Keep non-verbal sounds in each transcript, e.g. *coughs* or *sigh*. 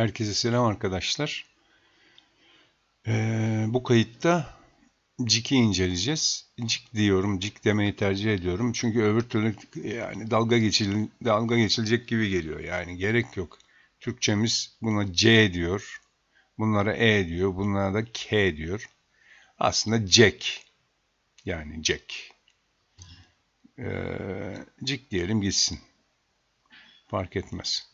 Herkese selam arkadaşlar. Ee, bu kayıtta CIK'i inceleyeceğiz. CIK diyorum, CIK demeyi tercih ediyorum. Çünkü öbür türlü yani dalga geçil dalga geçilecek gibi geliyor. Yani gerek yok. Türkçemiz buna C diyor. Bunlara E diyor. Bunlara da K diyor. Aslında Jack. Yani Jack. Ee, CIK diyelim gitsin. Fark etmez.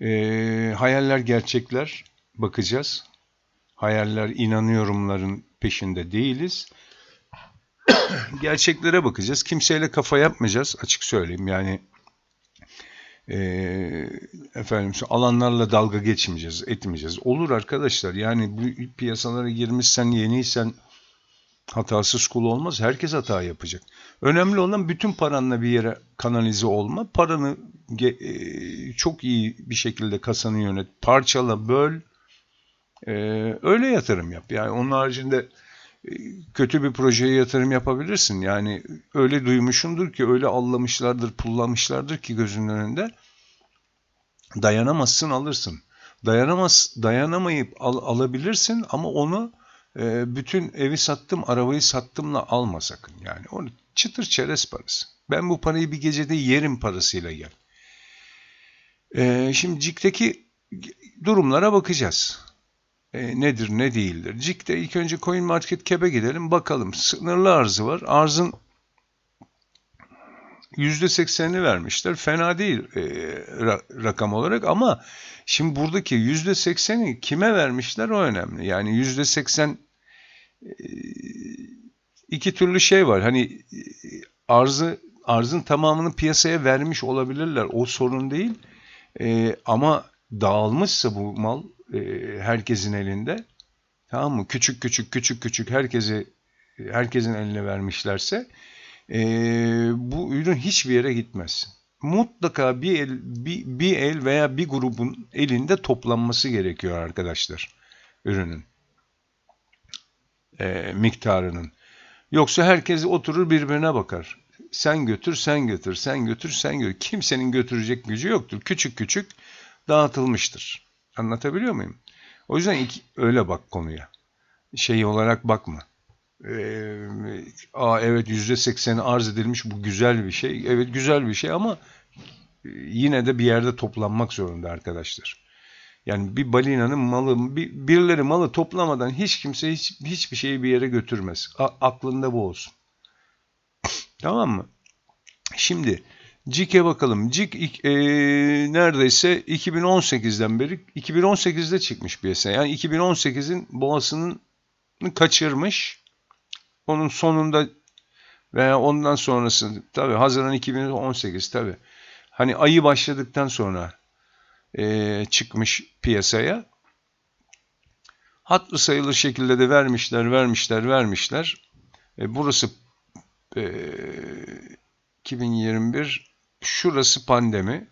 E, hayaller gerçekler bakacağız. Hayaller inanıyorumların peşinde değiliz. *coughs* Gerçeklere bakacağız. Kimseyle kafa yapmayacağız açık söyleyeyim. Yani e, efendim alanlarla dalga geçmeyeceğiz, etmeyeceğiz. Olur arkadaşlar. Yani bu piyasalara girmişsen, yeniysen hatasız kul olmaz. Herkes hata yapacak. Önemli olan bütün paranla bir yere kanalize olma. Paranı e, çok iyi bir şekilde kasanı yönet. Parçala, böl. E, öyle yatırım yap. Yani onun haricinde e, kötü bir projeye yatırım yapabilirsin. Yani öyle duymuşundur ki, öyle allamışlardır, pullamışlardır ki gözünün önünde. Dayanamazsın alırsın. Dayanamaz, dayanamayıp al, alabilirsin ama onu e, bütün evi sattım, arabayı sattımla alma sakın. Yani onu çıtır çerez parası. Ben bu parayı bir gecede yerim parasıyla gel. E, şimdi CIK'teki durumlara bakacağız. E, nedir ne değildir. CIK'te ilk önce Coin Market Cap'e gidelim bakalım. Sınırlı arzı var. Arzın %80'ini vermişler. Fena değil e, ra, rakam olarak ama şimdi buradaki %80'i kime vermişler o önemli. Yani %80 e, iki türlü şey var. Hani e, arzı arzın tamamını piyasaya vermiş olabilirler. O sorun değil. E, ama dağılmışsa bu mal e, herkesin elinde tamam mı? Küçük küçük küçük küçük herkese herkesin eline vermişlerse e, bu ürün hiçbir yere gitmez. Mutlaka bir el, bir, bir el veya bir grubun elinde toplanması gerekiyor arkadaşlar ürünün e, miktarının. Yoksa herkes oturur birbirine bakar. Sen götür, sen götür, sen götür, sen götür. Kimsenin götürecek gücü yoktur. Küçük küçük dağıtılmıştır. Anlatabiliyor muyum? O yüzden iki, öyle bak konuya. Şey olarak bakma. Ee, evet yüzde sekseni arz edilmiş bu güzel bir şey. Evet güzel bir şey ama e, yine de bir yerde toplanmak zorunda arkadaşlar. Yani bir balinanın malı, bir, birileri malı toplamadan hiç kimse hiç, hiçbir şeyi bir yere götürmez. A, aklında bu olsun. *laughs* tamam mı? Şimdi CIK'e bakalım. CIK e, neredeyse 2018'den beri 2018'de çıkmış piyasaya. Yani 2018'in boğasının kaçırmış. Onun sonunda veya ondan sonrası tabii Haziran 2018 tabii. Hani ayı başladıktan sonra e, çıkmış piyasaya. Hatlı sayılır şekilde de vermişler, vermişler, vermişler. E, burası e, 2021 Şurası pandemi.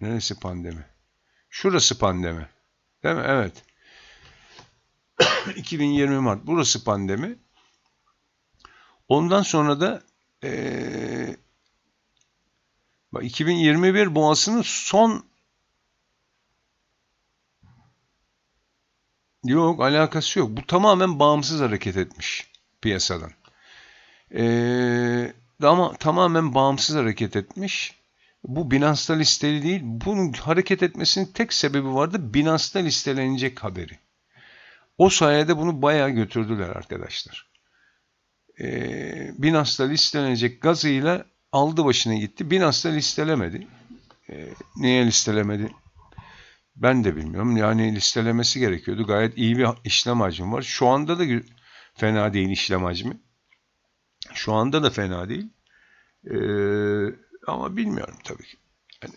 Neresi pandemi? Şurası pandemi. Değil mi? Evet. *coughs* 2020 Mart. Burası pandemi. Ondan sonra da ee, 2021 boğasının son yok alakası yok. Bu tamamen bağımsız hareket etmiş piyasadan. Ee, ama tamamen bağımsız hareket etmiş. Bu Binance'da listeli değil. Bunun hareket etmesinin tek sebebi vardı. Binance'da listelenecek haberi. O sayede bunu bayağı götürdüler arkadaşlar. Ee, Binance'da listelenecek gazıyla aldı başına gitti. Binance'da listelemedi. Ee, niye listelemedi? Ben de bilmiyorum. Yani listelemesi gerekiyordu. Gayet iyi bir işlem hacmi var. Şu anda da fena değil işlem hacmi. Şu anda da fena değil. Ee, ama bilmiyorum tabii ki. Yani,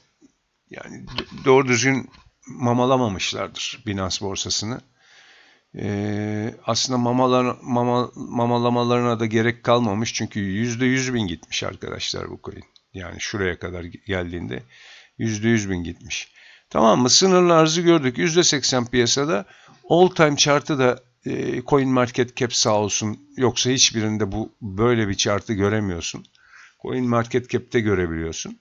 yani doğru düzgün mamalamamışlardır Binance borsasını. Ee, aslında mamalar, mama, mamalamalarına da gerek kalmamış çünkü yüzde yüz bin gitmiş arkadaşlar bu coin. Yani şuraya kadar geldiğinde yüzde yüz bin gitmiş. Tamam mı? Sınırlı arzı gördük. Yüzde seksen piyasada. All time chart'ı da e, Coin Market Cap sağ olsun. Yoksa hiçbirinde bu böyle bir chart'ı göremiyorsun. Coin Market Cap'te görebiliyorsun.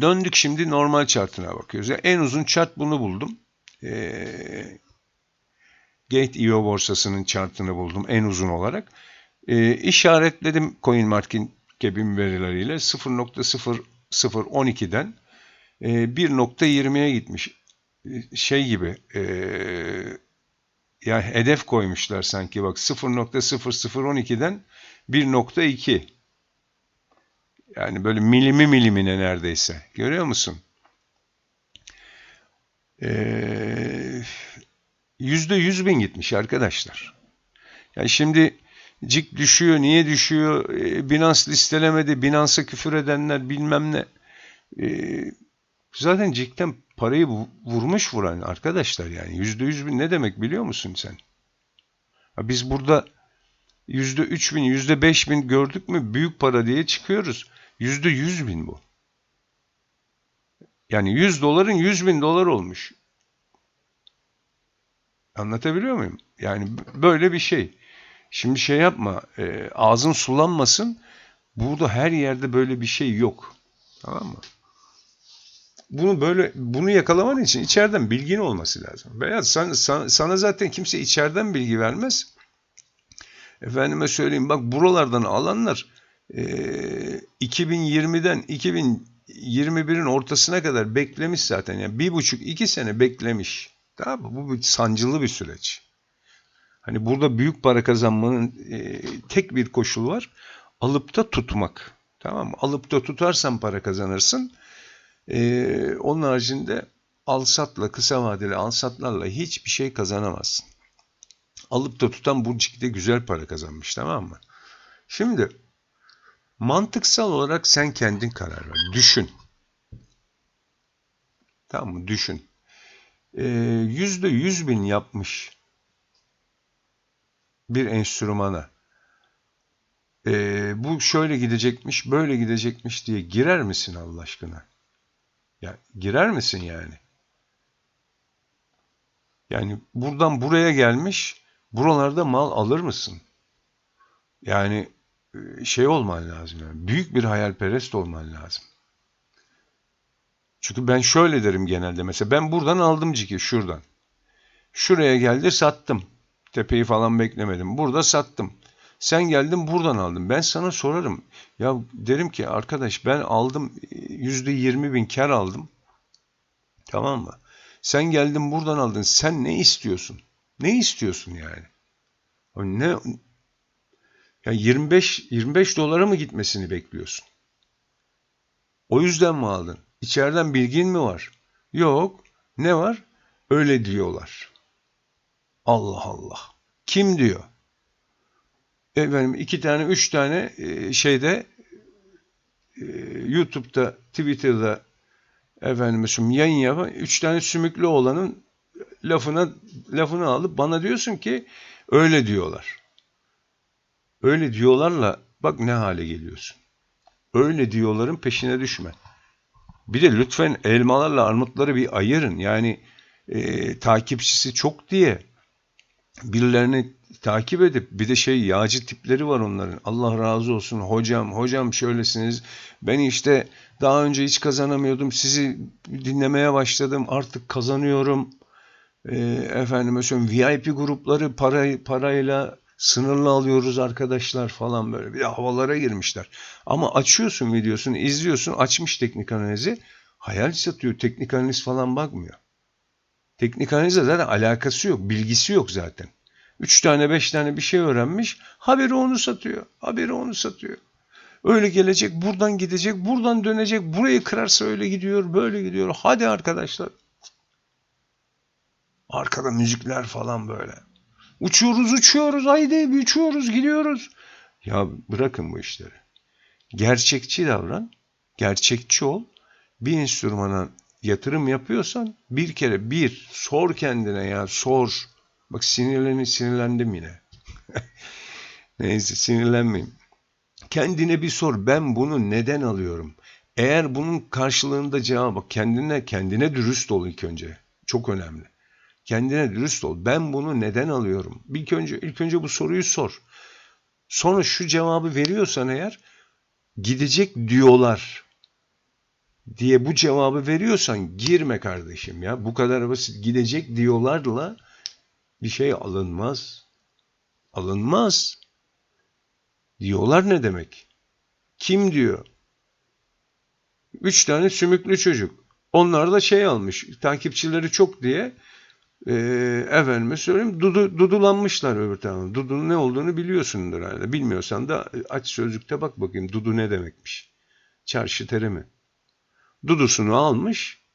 Döndük şimdi normal chartına bakıyoruz. Yani en uzun chart bunu buldum. Ee, Gate.io borsasının chartını buldum en uzun olarak. Ee, işaretledim CoinMarketCap'in verileriyle 0.0012'den e, 1.20'ye gitmiş. E, Şey gibi e, ya hedef koymuşlar sanki bak 0.0012'den 1.2 yani böyle milimi milimine neredeyse. Görüyor musun? Ee, yüzde yüz bin gitmiş arkadaşlar. Yani şimdi cik düşüyor. Niye düşüyor? Ee, Binance listelemedi. Binance'a küfür edenler bilmem ne. Ee, zaten cikten parayı vurmuş vuran arkadaşlar yani. Yüzde yüz bin ne demek biliyor musun sen? Biz burada yüzde üç bin, yüzde beş bin gördük mü büyük para diye çıkıyoruz. Yüzde yüz bin bu. Yani yüz doların yüz bin dolar olmuş. Anlatabiliyor muyum? Yani böyle bir şey. Şimdi şey yapma, e, ağzın sulanmasın. Burada her yerde böyle bir şey yok. Tamam mı? Bunu böyle bunu yakalaman için içeriden bilgin olması lazım. Veya sana, sana, sana zaten kimse içeriden bilgi vermez. Efendime söyleyeyim bak buralardan alanlar e, 2020'den 2021'in ortasına kadar beklemiş zaten. Yani bir buçuk iki sene beklemiş. Tamam mı? Bu bir sancılı bir süreç. Hani burada büyük para kazanmanın e, tek bir koşulu var. Alıp da tutmak. Tamam mı? Alıp da tutarsan para kazanırsın. E, onun haricinde alsatla, kısa vadeli alsatlarla hiçbir şey kazanamazsın. Alıp da tutan bu cikte güzel para kazanmış tamam mı? Şimdi mantıksal olarak sen kendin karar ver. Düşün. Tamam mı? Düşün. Ee, yüzde yüz bin yapmış bir enstrümana. Ee, bu şöyle gidecekmiş, böyle gidecekmiş diye girer misin Allah aşkına? Ya girer misin yani? Yani buradan buraya gelmiş, buralarda mal alır mısın? Yani e, şey olman lazım yani. Büyük bir hayalperest olman lazım. Çünkü ben şöyle derim genelde. Mesela ben buradan aldım ciki şuradan. Şuraya geldi sattım. Tepeyi falan beklemedim. Burada sattım. Sen geldin buradan aldın. Ben sana sorarım. Ya derim ki arkadaş ben aldım yüzde yirmi bin kar aldım. Tamam mı? Sen geldin buradan aldın. Sen ne istiyorsun? Ne istiyorsun yani? Ne ya 25 25 dolara mı gitmesini bekliyorsun? O yüzden mi aldın? İçeriden bilgin mi var? Yok. Ne var? Öyle diyorlar. Allah Allah. Kim diyor? Efendim iki tane, üç tane e, şeyde e, YouTube'da, Twitter'da efendim yayın yapan üç tane sümüklü olanın lafına lafını alıp bana diyorsun ki öyle diyorlar. Öyle diyorlarla bak ne hale geliyorsun. Öyle diyorların peşine düşme. Bir de lütfen elmalarla armutları bir ayırın. Yani e, takipçisi çok diye birilerini takip edip bir de şey yağcı tipleri var onların. Allah razı olsun hocam hocam şöylesiniz. Ben işte daha önce hiç kazanamıyordum. Sizi dinlemeye başladım. Artık kazanıyorum. E, efendime söyleyeyim VIP grupları para, parayla sınırlı alıyoruz arkadaşlar falan böyle bir havalara girmişler. Ama açıyorsun videosunu izliyorsun açmış teknik analizi hayal satıyor teknik analiz falan bakmıyor. Teknik analizle zaten alakası yok bilgisi yok zaten. Üç tane beş tane bir şey öğrenmiş haberi onu satıyor haberi onu satıyor. Öyle gelecek buradan gidecek buradan dönecek burayı kırarsa öyle gidiyor böyle gidiyor hadi arkadaşlar. Arkada müzikler falan böyle. Uçuyoruz uçuyoruz haydi uçuyoruz gidiyoruz. Ya bırakın bu işleri. Gerçekçi davran. Gerçekçi ol. Bir enstrümana yatırım yapıyorsan bir kere bir sor kendine ya sor. Bak sinirleni sinirlendim yine. *laughs* Neyse sinirlenmeyeyim. Kendine bir sor ben bunu neden alıyorum? Eğer bunun karşılığında cevap kendine kendine dürüst ol ilk önce. Çok önemli. Kendine dürüst ol. Ben bunu neden alıyorum? İlk önce ilk önce bu soruyu sor. Sonra şu cevabı veriyorsan eğer gidecek diyorlar. diye bu cevabı veriyorsan girme kardeşim ya. Bu kadar basit gidecek diyorlarla bir şey alınmaz. Alınmaz. Diyorlar ne demek? Kim diyor? Üç tane sümüklü çocuk. Onlar da şey almış. Takipçileri çok diye e, efendime söyleyeyim dudu, dudulanmışlar öbür tarafta. Dudunun ne olduğunu biliyorsundur herhalde. Bilmiyorsan da aç sözlükte bak bakayım dudu ne demekmiş. Çarşı terimi. Dudusunu almış.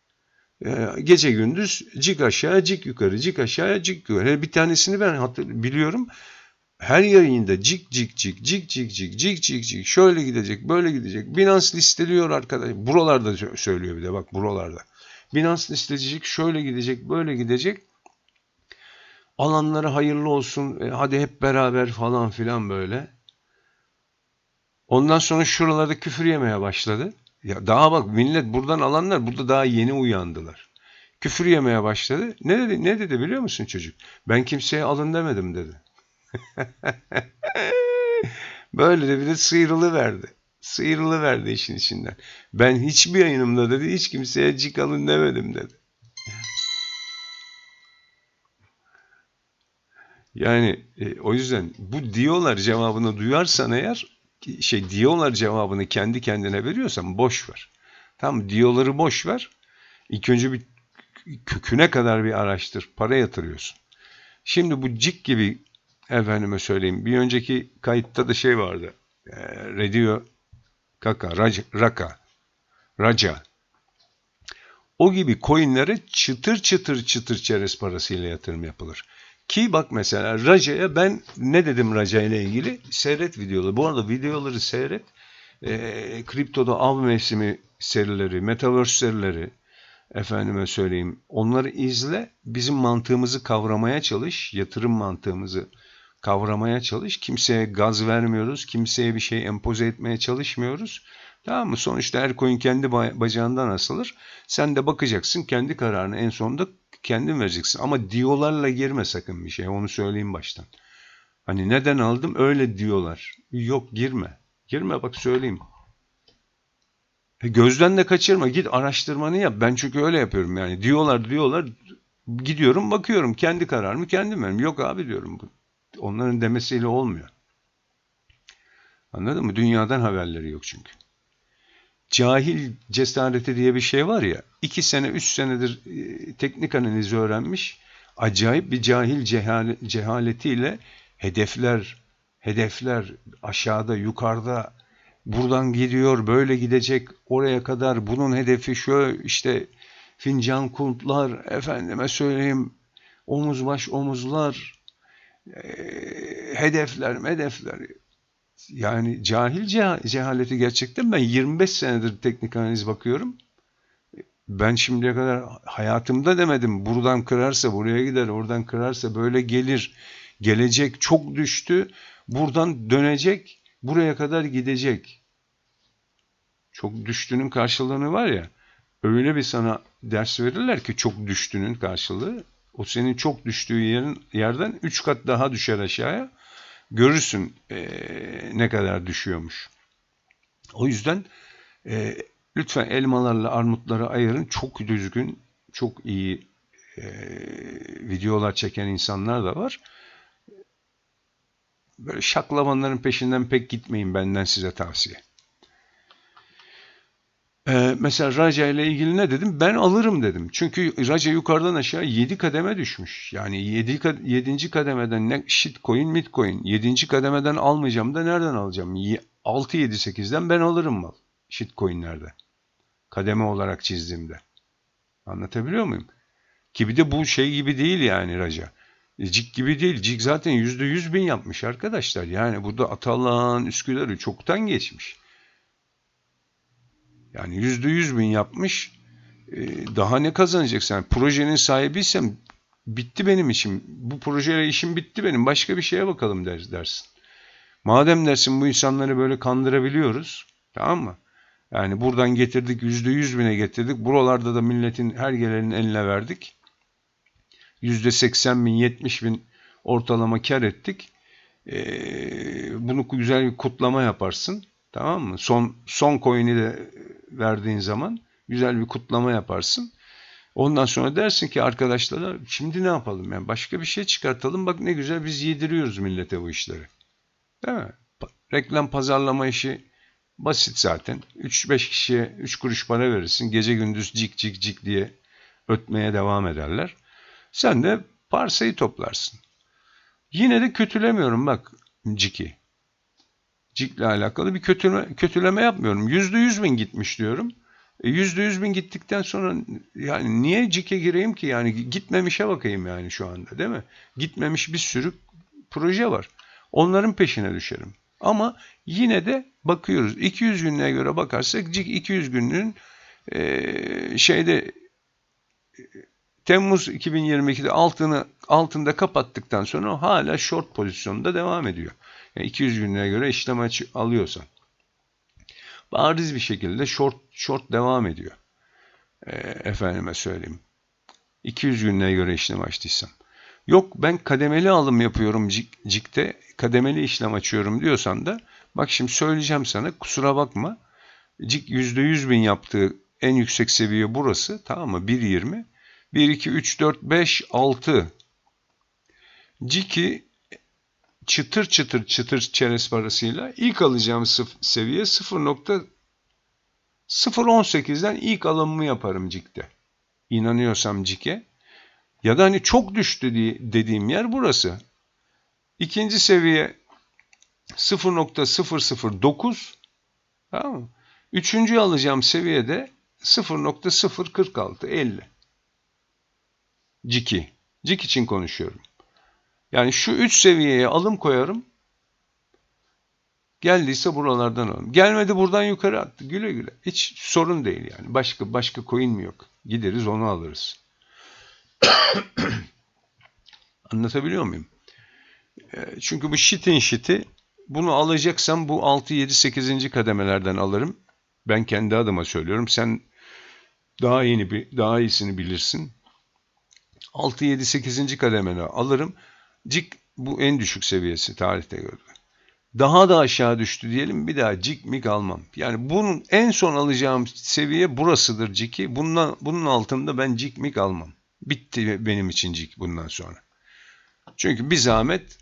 E, gece gündüz cik aşağı cik yukarı cik aşağı cik yukarı. Bir tanesini ben hatır, biliyorum. Her yayında cik cik cik cik cik cik cik cik cik şöyle gidecek böyle gidecek. Binance listeliyor arkadaş. Buralarda söylüyor bir de bak buralarda. Binance listecek şöyle gidecek böyle gidecek. Alanlara hayırlı olsun. E, hadi hep beraber falan filan böyle. Ondan sonra şuralarda küfür yemeye başladı. Ya daha bak millet buradan alanlar burada daha yeni uyandılar. Küfür yemeye başladı. Ne dedi? Ne dedi biliyor musun çocuk? Ben kimseye alın demedim dedi. *laughs* Böyle de bir de sıyrılı verdi. Sıyrılı verdi işin içinden. Ben hiçbir yayınımda dedi hiç kimseye cik alın demedim dedi. Yani e, o yüzden bu diyorlar cevabını duyarsan eğer şey diyorlar cevabını kendi kendine veriyorsan boş ver. Tamam diyorları boş ver. İlk önce bir köküne kadar bir araştır. Para yatırıyorsun. Şimdi bu cik gibi efendime söyleyeyim bir önceki kayıtta da şey vardı. E, Radio Kaka, Raja, Raka, Raja. O gibi coinlere çıtır çıtır çıtır çerez parasıyla yatırım yapılır. Ki bak mesela Raja'ya ben ne dedim Raja ile ilgili? Seyret videoları. Bu arada videoları seyret. E, kriptoda av mevsimi serileri, metaverse serileri, efendime söyleyeyim. Onları izle. Bizim mantığımızı kavramaya çalış. Yatırım mantığımızı kavramaya çalış. Kimseye gaz vermiyoruz. Kimseye bir şey empoze etmeye çalışmıyoruz. Tamam mı? Sonuçta her koyun kendi bacağından asılır. Sen de bakacaksın kendi kararını en sonunda kendin vereceksin. Ama diyorlarla girme sakın bir şey. Onu söyleyeyim baştan. Hani neden aldım? Öyle diyorlar. Yok girme. Girme bak söyleyeyim. E gözden de kaçırma. Git araştırmanı yap. Ben çünkü öyle yapıyorum yani. Diyorlar diyorlar. Gidiyorum bakıyorum. Kendi kararımı kendim veririm. Yok abi diyorum. bu. Onların demesiyle olmuyor. Anladın mı? Dünyadan haberleri yok çünkü cahil cesareti diye bir şey var ya. iki sene, üç senedir e, teknik analizi öğrenmiş. Acayip bir cahil cehal, cehaletiyle hedefler, hedefler aşağıda, yukarıda, buradan gidiyor, böyle gidecek, oraya kadar bunun hedefi şu işte fincan kuntlar, efendime söyleyeyim omuz baş omuzlar, e, hedefler, hedefler yani cahil cehaleti gerçekten ben 25 senedir teknik analiz bakıyorum. Ben şimdiye kadar hayatımda demedim buradan kırarsa buraya gider, oradan kırarsa böyle gelir. Gelecek çok düştü, buradan dönecek, buraya kadar gidecek. Çok düştüğünün karşılığını var ya, öyle bir sana ders verirler ki çok düştüğünün karşılığı, o senin çok düştüğü yerin, yerden 3 kat daha düşer aşağıya görürsün e, ne kadar düşüyormuş. O yüzden e, lütfen elmalarla armutları ayırın. Çok düzgün, çok iyi e, videolar çeken insanlar da var. Böyle şaklamanların peşinden pek gitmeyin benden size tavsiye. Ee, mesela Raja ile ilgili ne dedim? Ben alırım dedim. Çünkü Raja yukarıdan aşağı 7 kademe düşmüş. Yani 7 7. kademeden ne shitcoin, mitcoin. 7. kademeden almayacağım da nereden alacağım? 6 7 8'den ben alırım mal shitcoin'lerde. Kademe olarak çizdiğimde. Anlatabiliyor muyum? Ki bir de bu şey gibi değil yani Raja. E, Cik gibi değil. Cik zaten %100 bin yapmış arkadaşlar. Yani burada Atalan, Üsküdar'ı çoktan geçmiş. Yani yüzde yüz bin yapmış. Ee, daha ne kazanacaksın? Yani projenin sahibiysem bitti benim işim. Bu projeyle işim bitti benim. Başka bir şeye bakalım der, dersin. Madem dersin bu insanları böyle kandırabiliyoruz. Tamam mı? Yani buradan getirdik yüzde yüz bine getirdik. Buralarda da milletin her gelenin eline verdik. Yüzde seksen bin, yetmiş bin ortalama kar ettik. Ee, bunu güzel bir kutlama yaparsın. Tamam mı? Son son coin'i de verdiğin zaman Güzel bir kutlama yaparsın. Ondan sonra dersin ki arkadaşlara şimdi ne yapalım yani başka bir şey çıkartalım bak ne güzel biz yediriyoruz millete bu işleri. Değil mi? Reklam pazarlama işi basit zaten. 3-5 kişiye 3 kuruş para verirsin. Gece gündüz cik cik cik diye ötmeye devam ederler. Sen de parsayı toplarsın. Yine de kötülemiyorum bak ciki. Cikle alakalı bir kötüleme, kötüleme yapmıyorum. Yüzde yüz bin gitmiş diyorum. E, yüzde yüz bin gittikten sonra yani niye cike gireyim ki yani gitmemişe bakayım yani şu anda değil mi? Gitmemiş bir sürü proje var. Onların peşine düşerim. Ama yine de bakıyoruz. 200 günlüğe göre bakarsak cik 200 günlüğün e, şeyde Temmuz 2022'de altını altında kapattıktan sonra hala short pozisyonda devam ediyor. Yani 200 günlüğe göre işlem alıyorsan. Bariz bir şekilde short short devam ediyor. E, efendime söyleyeyim. 200 günlüğe göre işlem açtıysam. Yok ben kademeli alım yapıyorum CIK'te, kademeli işlem açıyorum diyorsan da bak şimdi söyleyeceğim sana kusura bakma. CIK %100 bin yaptığı en yüksek seviye burası tamam mı? 1.20. 1, 2, 3, 4, 5, 6. CIK'i çıtır çıtır çıtır çerez parasıyla ilk alacağım seviye 0.018'den ilk alımımı yaparım CIK'te. İnanıyorsam CIK'e. Ya da hani çok düştü dediğim yer burası. İkinci seviye 0.009 tamam mı? Üçüncü alacağım seviyede 0.046 50. Ciki. Cik için konuşuyorum. Yani şu üç seviyeye alım koyarım. Geldiyse buralardan alırım. Gelmedi buradan yukarı attı. Güle güle. Hiç sorun değil yani. Başka başka coin mi yok? Gideriz onu alırız. *coughs* Anlatabiliyor muyum? Ee, çünkü bu shitin shit'i bunu alacaksam bu 6, 7, 8. kademelerden alırım. Ben kendi adıma söylüyorum. Sen daha yeni daha iyisini bilirsin. 6, 7, 8. kademeni alırım. Cik bu en düşük seviyesi tarihte göre. Daha da aşağı düştü diyelim bir daha cik mik almam. Yani bunun en son alacağım seviye burasıdır ciki. Bundan, bunun altında ben cik mik almam. Bitti benim için cik bundan sonra. Çünkü bir zahmet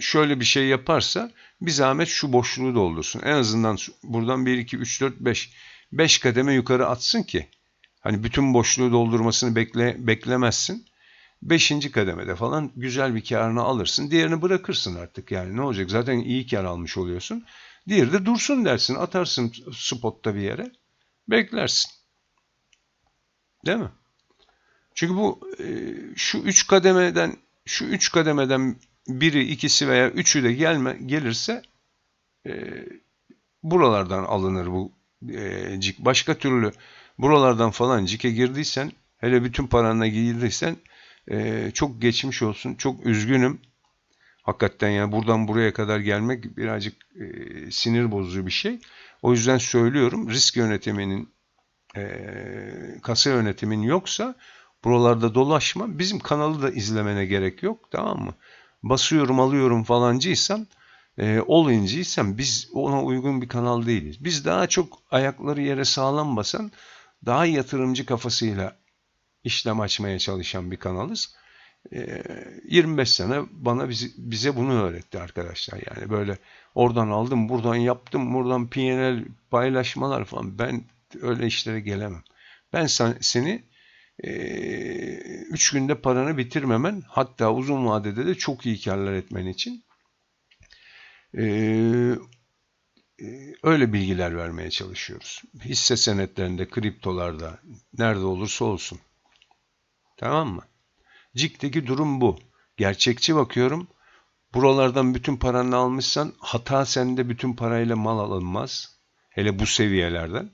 şöyle bir şey yaparsa bir zahmet şu boşluğu doldursun. En azından buradan 1, 2, 3, 4, 5. 5 kademe yukarı atsın ki hani bütün boşluğu doldurmasını bekle, beklemezsin. Beşinci kademede falan güzel bir karını alırsın. Diğerini bırakırsın artık yani ne olacak? Zaten iyi kar almış oluyorsun. Diğeri de dursun dersin. Atarsın spotta bir yere. Beklersin. Değil mi? Çünkü bu e, şu üç kademeden şu üç kademeden biri, ikisi veya üçü de gelme, gelirse e, buralardan alınır bu e, cik. Başka türlü buralardan falan cike girdiysen hele bütün paranla girdiysen e, çok geçmiş olsun. Çok üzgünüm. Hakikaten yani buradan buraya kadar gelmek birazcık e, sinir bozucu bir şey. O yüzden söylüyorum risk yönetiminin e, kasa yönetimin yoksa buralarda dolaşma. Bizim kanalı da izlemene gerek yok tamam mı? Basıyorum alıyorum falancıysan e, olayıncıysan biz ona uygun bir kanal değiliz. Biz daha çok ayakları yere sağlam basan daha yatırımcı kafasıyla işlem açmaya çalışan bir kanalız. 25 sene bana bize bunu öğretti arkadaşlar. Yani böyle oradan aldım, buradan yaptım, buradan PNL paylaşmalar falan. Ben öyle işlere gelemem. Ben seni 3 günde paranı bitirmemen hatta uzun vadede de çok iyi karlar etmen için öyle bilgiler vermeye çalışıyoruz. Hisse senetlerinde, kriptolarda, nerede olursa olsun. Tamam mı? CIK'teki durum bu. Gerçekçi bakıyorum. Buralardan bütün paranı almışsan hata sende bütün parayla mal alınmaz. Hele bu seviyelerden.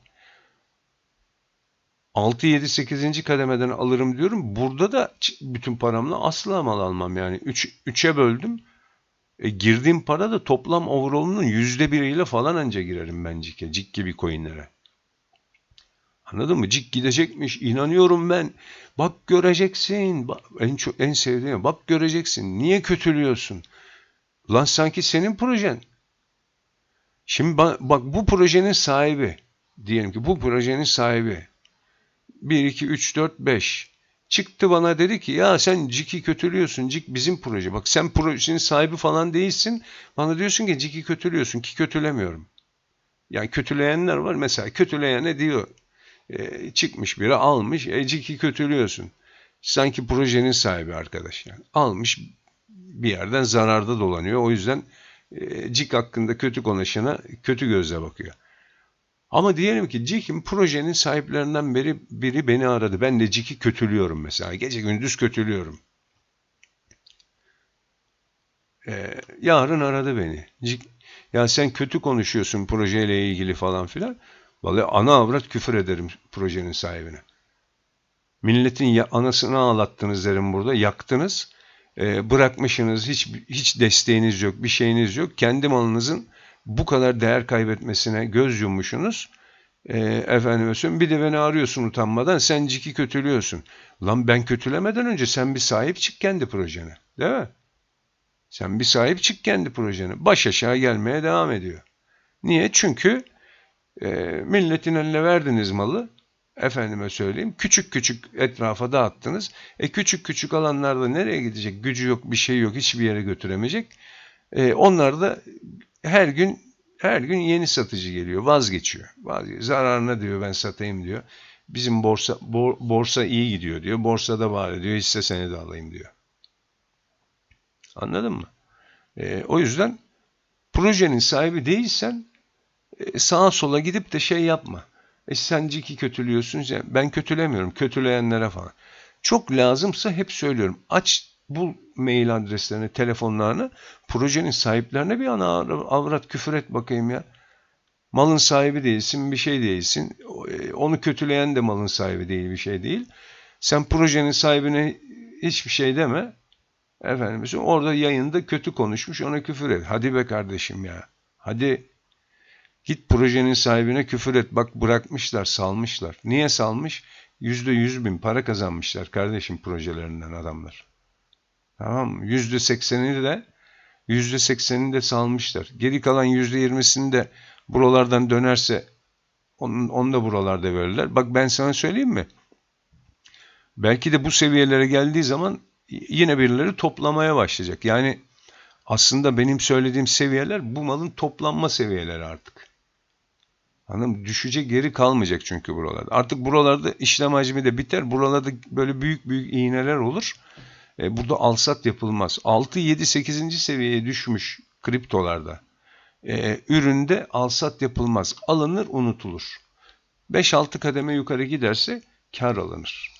6, 7, 8. kademeden alırım diyorum. Burada da bütün paramla asla mal almam. Yani 3, 3'e böldüm. E, girdiğim para da toplam overall'unun %1'iyle falan anca girerim ben CIK'e. CIK gibi coinlere. Anladın mı? Cik gidecekmiş. İnanıyorum ben. Bak göreceksin. Bak, en çok en sevdiğim. Bak göreceksin. Niye kötülüyorsun? Lan sanki senin projen. Şimdi bak, bak bu projenin sahibi. diyelim ki bu projenin sahibi 1, 2, 3, 4, 5 çıktı bana dedi ki ya sen Cik'i kötülüyorsun. Cik bizim proje. Bak sen projenin sahibi falan değilsin. Bana diyorsun ki Cik'i kötülüyorsun ki kötülemiyorum. Yani kötüleyenler var. Mesela kötüleyene diyor. E, çıkmış biri almış. E Cik'i kötülüyorsun. Sanki projenin sahibi arkadaş. Yani. Almış bir yerden zararda dolanıyor. O yüzden e, Cik hakkında kötü konuşana kötü gözle bakıyor. Ama diyelim ki Cik'in projenin sahiplerinden biri, biri beni aradı. Ben de Cik'i kötülüyorum mesela. Gece gündüz kötülüyorum. Ee, yarın aradı beni. Cik, ya sen kötü konuşuyorsun projeyle ilgili falan filan. Vallahi ana avrat küfür ederim projenin sahibine. Milletin anasını ağlattınız derim burada. Yaktınız. E, bırakmışsınız. Hiç, hiç desteğiniz yok. Bir şeyiniz yok. Kendi malınızın bu kadar değer kaybetmesine göz yummuşsunuz. E, efendim bir de beni arıyorsun utanmadan sen ciki kötülüyorsun. Lan ben kötülemeden önce sen bir sahip çık kendi projene. Değil mi? Sen bir sahip çık kendi projene. Baş aşağı gelmeye devam ediyor. Niye? Çünkü e, milletin eline verdiniz malı. Efendime söyleyeyim. Küçük küçük etrafa dağıttınız. E küçük küçük alanlarda nereye gidecek? Gücü yok, bir şey yok, hiçbir yere götüremeyecek. E, onlar da her gün her gün yeni satıcı geliyor, vazgeçiyor. vazgeçiyor. Zararına diyor ben satayım diyor. Bizim borsa bor, borsa iyi gidiyor diyor. Borsada var diyor. Hisse senedi alayım diyor. Anladın mı? E, o yüzden projenin sahibi değilsen sağa sola gidip de şey yapma. E sen ciki kötülüyorsun. Ben kötülemiyorum. Kötüleyenlere falan. Çok lazımsa hep söylüyorum. Aç bu mail adreslerini, telefonlarını projenin sahiplerine bir ana avrat küfür et bakayım ya. Malın sahibi değilsin, bir şey değilsin. E, onu kötüleyen de malın sahibi değil, bir şey değil. Sen projenin sahibine hiçbir şey deme. Efendim orada yayında kötü konuşmuş ona küfür et. Hadi be kardeşim ya. Hadi git projenin sahibine küfür et. Bak bırakmışlar, salmışlar. Niye salmış? Yüzde yüz bin para kazanmışlar kardeşim projelerinden adamlar. Tamam mı? Yüzde seksenini de yüzde seksenini de salmışlar. Geri kalan yüzde yirmisini de buralardan dönerse onu, onu da buralarda verirler. Bak ben sana söyleyeyim mi? Belki de bu seviyelere geldiği zaman yine birileri toplamaya başlayacak. Yani aslında benim söylediğim seviyeler bu malın toplanma seviyeleri artık. Hanım düşecek geri kalmayacak çünkü buralarda. Artık buralarda işlem hacmi de biter. Buralarda böyle büyük büyük iğneler olur. E, burada alsat yapılmaz. 6, 7, 8. seviyeye düşmüş kriptolarda. E, üründe alsat yapılmaz. Alınır unutulur. 5-6 kademe yukarı giderse kar alınır.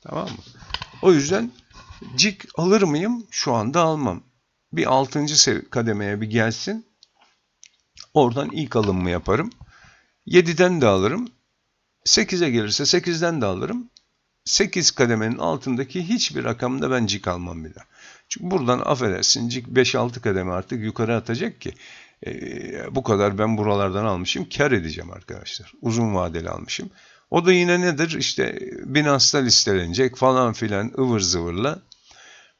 Tamam mı? O yüzden cik alır mıyım? Şu anda almam. Bir 6. kademeye bir gelsin. Oradan ilk alımımı yaparım. 7'den de alırım. 8'e gelirse 8'den de alırım. 8 kademenin altındaki hiçbir rakamda ben cik almam daha. Çünkü buradan affedersin cik 5-6 kademe artık yukarı atacak ki e, bu kadar ben buralardan almışım kar edeceğim arkadaşlar. Uzun vadeli almışım. O da yine nedir? İşte Binance'da listelenecek falan filan ıvır zıvırla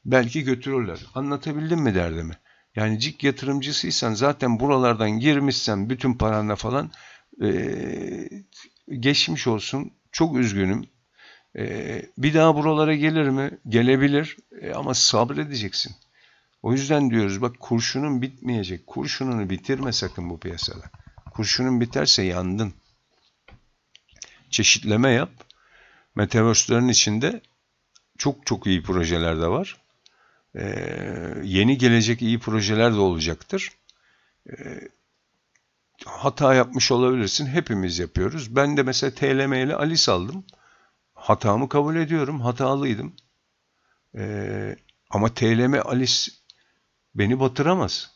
belki götürürler. Anlatabildim mi derdimi? Yani cik yatırımcısıysan zaten buralardan girmişsen bütün paranla falan ee, geçmiş olsun. Çok üzgünüm. Ee, bir daha buralara gelir mi? Gelebilir ee, ama sabredeceksin. O yüzden diyoruz bak kurşunun bitmeyecek. Kurşununu bitirme sakın bu piyasada. Kurşunun biterse yandın. Çeşitleme yap. Metaverse'lerin içinde çok çok iyi projeler de var. Ee, yeni gelecek iyi projeler de olacaktır. Ee, hata yapmış olabilirsin. Hepimiz yapıyoruz. Ben de mesela TLM ile Alice aldım. Hatamı kabul ediyorum. Hatalıydım. Ee, ama TLM Alice beni batıramaz.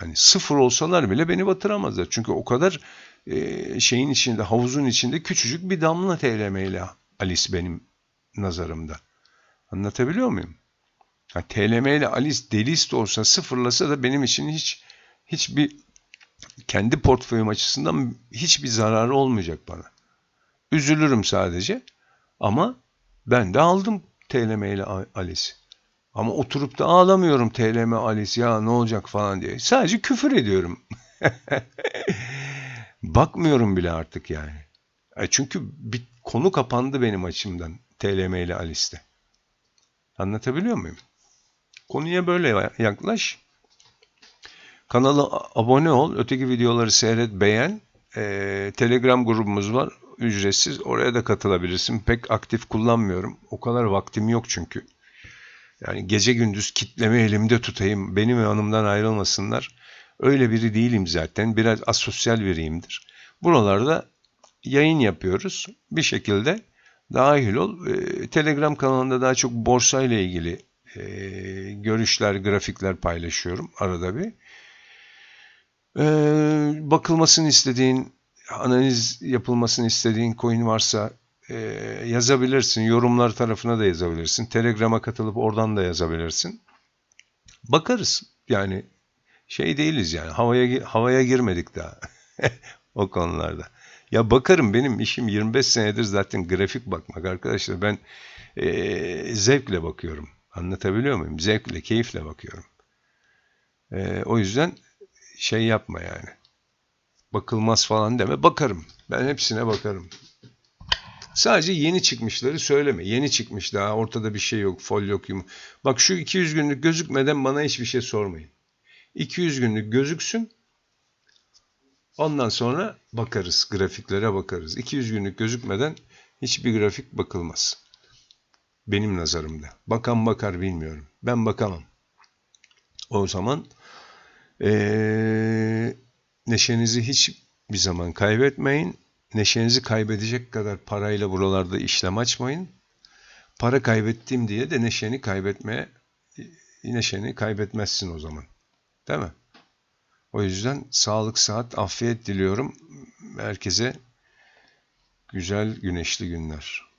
Yani sıfır olsalar bile beni batıramazlar. Çünkü o kadar e, şeyin içinde, havuzun içinde küçücük bir damla TLM ile Alice benim nazarımda. Anlatabiliyor muyum? Yani TLM ile Alice delist olsa, sıfırlasa da benim için hiç hiçbir kendi portföyüm açısından hiçbir zararı olmayacak bana. Üzülürüm sadece ama ben de aldım TLM ile Alice. Ama oturup da ağlamıyorum TLM Alice ya ne olacak falan diye. Sadece küfür ediyorum. *laughs* Bakmıyorum bile artık yani. E çünkü bir konu kapandı benim açımdan TLM ile Alice'te. Anlatabiliyor muyum? Konuya böyle yaklaş. Kanala abone ol. Öteki videoları seyret, beğen. Ee, Telegram grubumuz var. Ücretsiz. Oraya da katılabilirsin. Pek aktif kullanmıyorum. O kadar vaktim yok çünkü. Yani gece gündüz kitleme elimde tutayım. Benim ve hanımdan ayrılmasınlar. Öyle biri değilim zaten. Biraz asosyal biriyimdir. Buralarda yayın yapıyoruz. Bir şekilde dahil ol. Ee, Telegram kanalında daha çok borsa ile ilgili e, görüşler, grafikler paylaşıyorum arada bir. Ee, bakılmasını istediğin, analiz yapılmasını istediğin coin varsa e, yazabilirsin. Yorumlar tarafına da yazabilirsin. Telegram'a katılıp oradan da yazabilirsin. Bakarız. Yani şey değiliz yani. Havaya havaya girmedik daha *laughs* o konularda. Ya bakarım benim işim 25 senedir zaten grafik bakmak arkadaşlar. Ben e, zevkle bakıyorum. Anlatabiliyor muyum? Zevkle, keyifle bakıyorum. E, o yüzden şey yapma yani. Bakılmaz falan deme. Bakarım. Ben hepsine bakarım. Sadece yeni çıkmışları söyleme. Yeni çıkmış daha ortada bir şey yok. Fol yok. Bak şu 200 günlük gözükmeden bana hiçbir şey sormayın. 200 günlük gözüksün. Ondan sonra bakarız. Grafiklere bakarız. 200 günlük gözükmeden hiçbir grafik bakılmaz. Benim nazarımda. Bakan bakar bilmiyorum. Ben bakamam. O zaman ee, neşenizi hiç bir zaman kaybetmeyin. Neşenizi kaybedecek kadar parayla buralarda işlem açmayın. Para kaybettim diye de neşeni kaybetmeye neşeni kaybetmezsin o zaman. Değil mi? O yüzden sağlık, sıhhat, afiyet diliyorum. Herkese güzel güneşli günler.